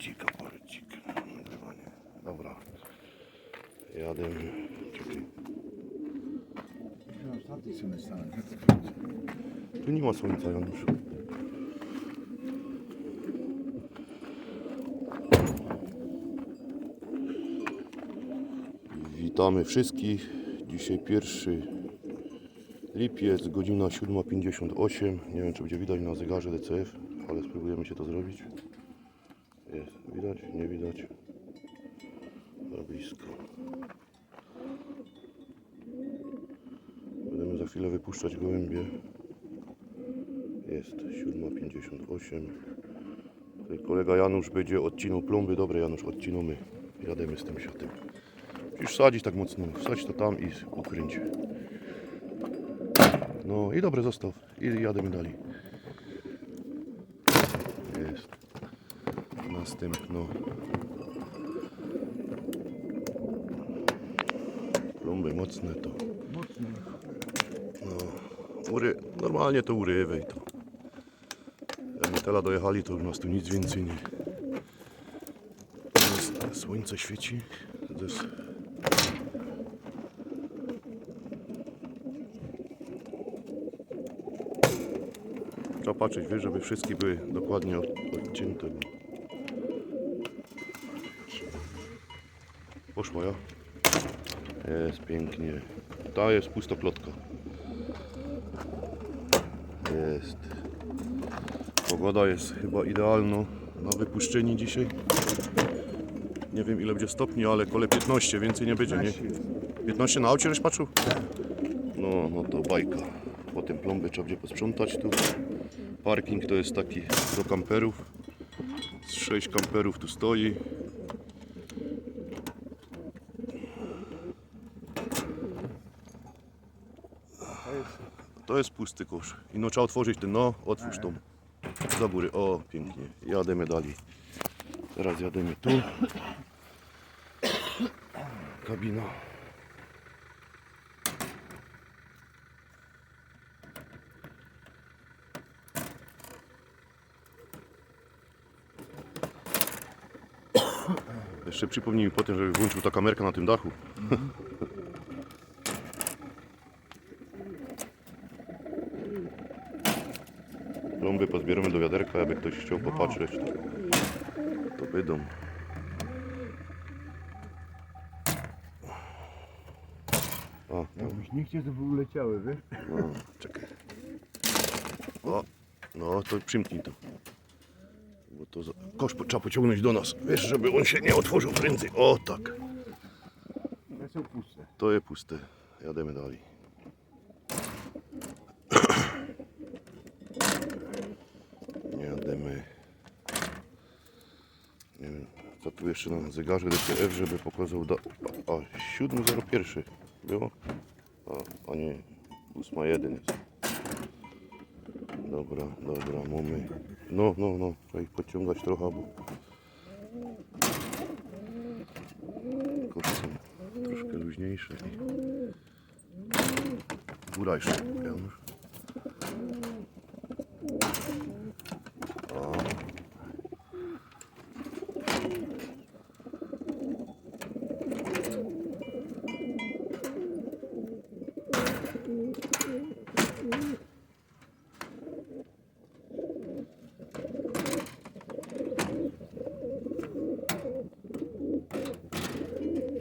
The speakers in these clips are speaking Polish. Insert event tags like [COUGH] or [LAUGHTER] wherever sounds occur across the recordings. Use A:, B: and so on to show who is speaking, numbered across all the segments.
A: Aparcik. Nagrywanie. Dobra. Jadę. Czekaj. Tu nie ma słońca, Janusz. Witamy wszystkich. Dzisiaj pierwszy lipiec, godzina 7.58. Nie wiem, czy będzie widać na zegarze DCF, ale spróbujemy się to zrobić. Jest, widać? Nie widać. Za blisko. Będziemy za chwilę wypuszczać gołębie. Jest 7.58. Tutaj kolega Janusz będzie odcinał plomby. Dobre Janusz, odcinamy. Jademy z tym siatem. Musisz sadzić tak mocno. Wsadź to tam i ukręć. No i dobre zostaw. I jademy dalej. Jest. Następno. Plomby mocne to.
B: Mocno.
A: Ury, normalnie to urywaj to. Jak my teraz dojechali, to już nas tu nic więcej nie. Słońce świeci. Jest... Trzeba patrzeć, wiesz, żeby wszystkie były dokładnie od, odcięte. Poszła ja. Jest pięknie. Ta jest pustoplotka. Jest. Pogoda jest chyba idealna na wypuszczenie dzisiaj. Nie wiem ile będzie stopni, ale kole 15, więcej nie będzie, nie? 15 na aucie żeś patrzył? No, no to bajka. Potem plomby trzeba będzie posprzątać tu. Parking to jest taki do kamperów. Z 6 kamperów tu stoi. To jest pusty kosz. I no trzeba otworzyć ten, no, otwórz tą. Do góry, o, pięknie. Jademy dalej. Teraz jademy tu. Kabina. Jeszcze przypomnij mi potem, żeby włączył ta kamerka na tym dachu. Plomby pozbieramy do wiaderka, jakby ktoś chciał popatrzeć, to, to wydą. O,
B: Jakbyś nie chciał, to by uleciały, wiesz?
A: no, czekaj. O, no to przymknij to. Bo to za... kosz trzeba pociągnąć do nas, wiesz, żeby on się nie otworzył prędzej. O, tak.
B: Te są puste.
A: To jest puste. Jademy dalej. Jademy. Nie wiem, co tu jeszcze na zegarze DTF, żeby pokazał da... A, 7.01 było? A, a nie, 8.1 jest. Dobra, dobra, mamy. No, no, no, trzeba ich podciągać trochę, bo... Koszty są troszkę luźniejsze. i- Góra jeszcze, Janusz. O.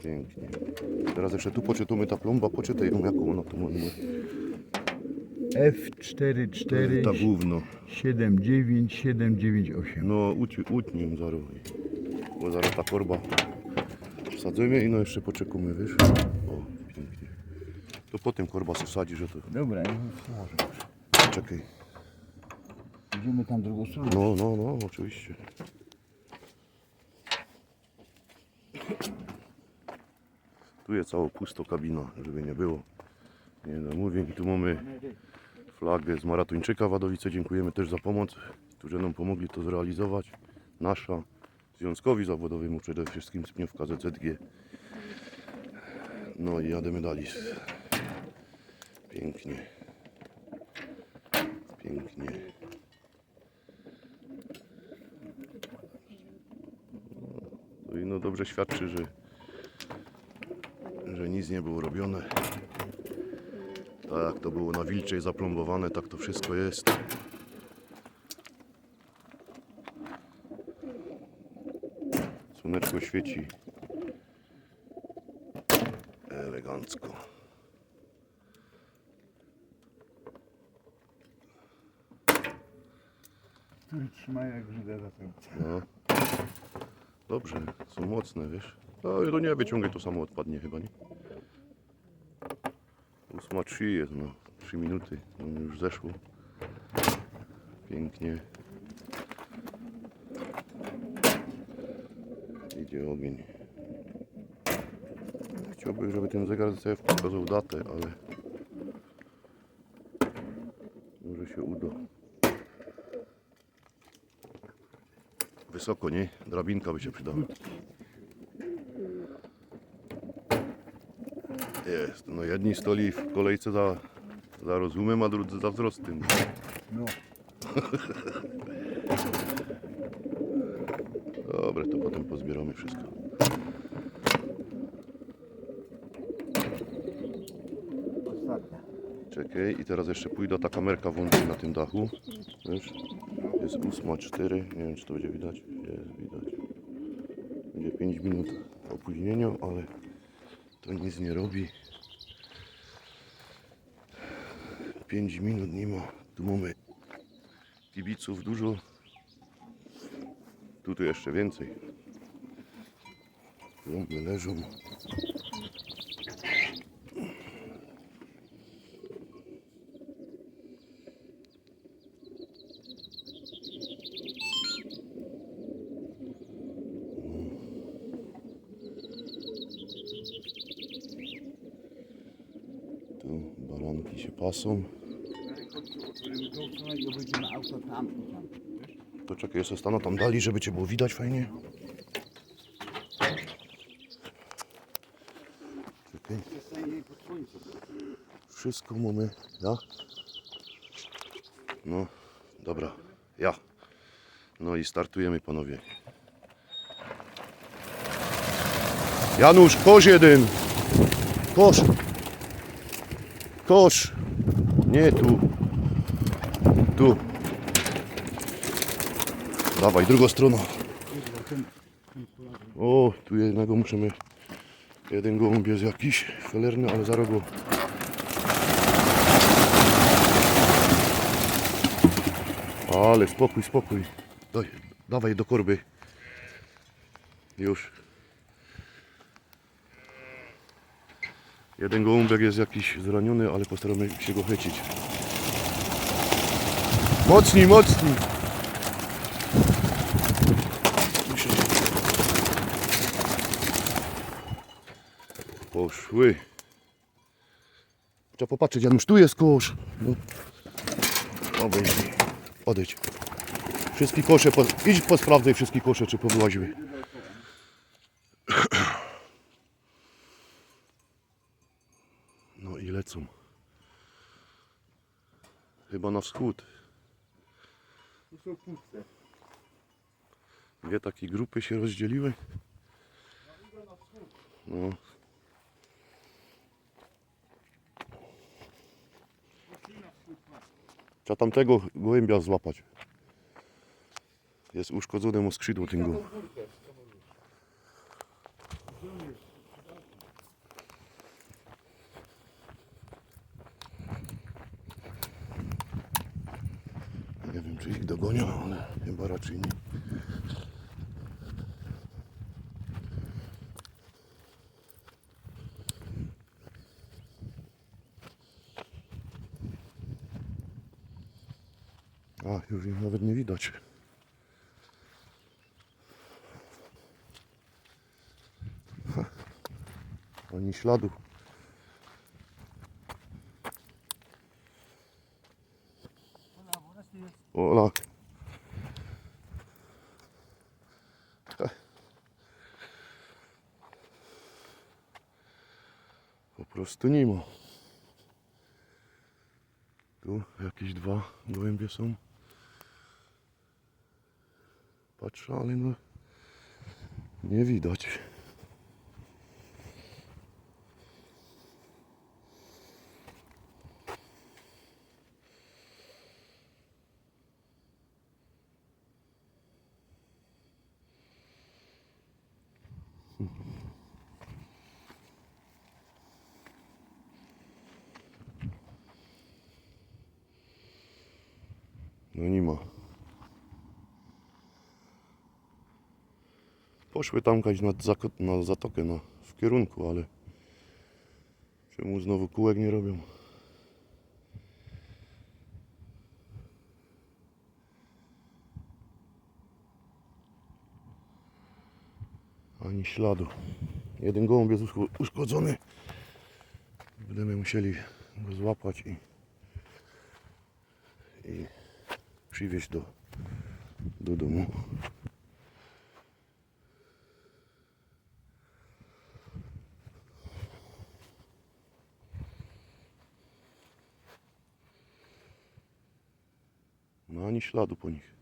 A: Pięknie. Teraz jeszcze tu poczytamy ta plomba, poczytaj ją jaką ona tu ma numer.
B: F44
A: Ta gówno.
B: 79798.
A: No uci- utnij zaraz. Bo zaraz ta korba wsadzimy i no jeszcze poczekamy, wiesz? O, pięknie. To potem korba się wsadzi, że to...
B: Dobra, już włożę.
A: Czekaj.
B: Idziemy tam drugą stronę.
A: No, no, no, oczywiście. Tu jest cała pusto kabina, żeby nie było. Nie no, mówię, i tu mamy flagę z Maratończyka Wadowice. Dziękujemy też za pomoc, którzy nam pomogli to zrealizować. Nasza, Związkowi Zawodowemu przede wszystkim z Pniówka ZZG. No i jademy dalej. Pięknie. Pięknie. Czyli no dobrze świadczy, że, że nic nie było robione. Tak jak to było na Wilczej zaplombowane, tak to wszystko jest. Słoneczko świeci elegancko.
B: Który trzyma jak Żyda za serce.
A: No. Dobrze, są mocne, wiesz. No i to nie wyciągaj, to samo odpadnie chyba, nie? Ósma trzy jest, no. Trzy minuty, no już zeszło. Pięknie. Idzie ogień. Chciałbym, żeby ten zegar ZCF pokazał datę, ale może się uda. Wysoko, nie? Drabinka by się przydała. Jest. No jedni stoli w kolejce za, za rozumem, a drudzy za wzrostem.
B: No, [LAUGHS]
A: Dobra, to potem pozbieramy wszystko.
B: ostatnia.
A: Czekaj, i teraz jeszcze pójdę, ta kamerka włączy na tym dachu. Wiesz? Jest 8.4, nie wiem czy to będzie widać. Jest widać. Będzie 5 minut opóźnienia, ale to nic nie robi. 5 minut nie ma. Tu mamy kibiców dużo. Tutaj jeszcze więcej. Trąby leżą. Tu baranki się pasą.
B: Otworzymy tą stronę i obejdziemy auto tam i tam. Wiesz?
A: To czekaj, jeszcze stanę tam dali, żeby cię było widać fajnie. Czekaj, wszystko mamy. Ja? No, dobra, ja. No i startujemy panowie. Janusz, kosz jeden. Kosz. Kosz. Nie tu. Tu. Dawaj, drugą stroną. O, tu jednego musimy. Jeden gołąb jest jakiś felerny, ale zaraz go. Ale spokój, spokój. Daj, dawaj do korby. Już. Jeden gołąbek jest jakiś zraniony, ale postaramy się go chycić. Mocniej, mocniej. Poszły. Trzeba popatrzeć, Janusz, tu jest kosz. No. Odejdź. Odejdź. Wszystkie kosze, po... idź posprawdzaj wszystkie kosze, czy powyłaziły. Lecą. Chyba na wschód.
B: Tu są puste.
A: Dwie takie grupy się rozdzieliły. No. Trzeba tamtego gołębia złapać. Jest uszkodzone mu skrzydło tym go. Nie wiem czy ich dogonią, ale chyba raczej nie. A, już ich nawet nie widać. Ha. Ani śladu. Ola. Ha. Po prostu nie ma. Tu jakieś dwa gołębie są. Patrzę, ale no Nie widać. No nie ma. Poszły tamkać zako- na zatokę na, w kierunku, ale czemu znowu kółek nie robią? Ani śladu. Jeden gołąb jest uszko- uszkodzony. Będziemy musieli go złapać i, i przywieźć do, do domu. No ani śladu po nich.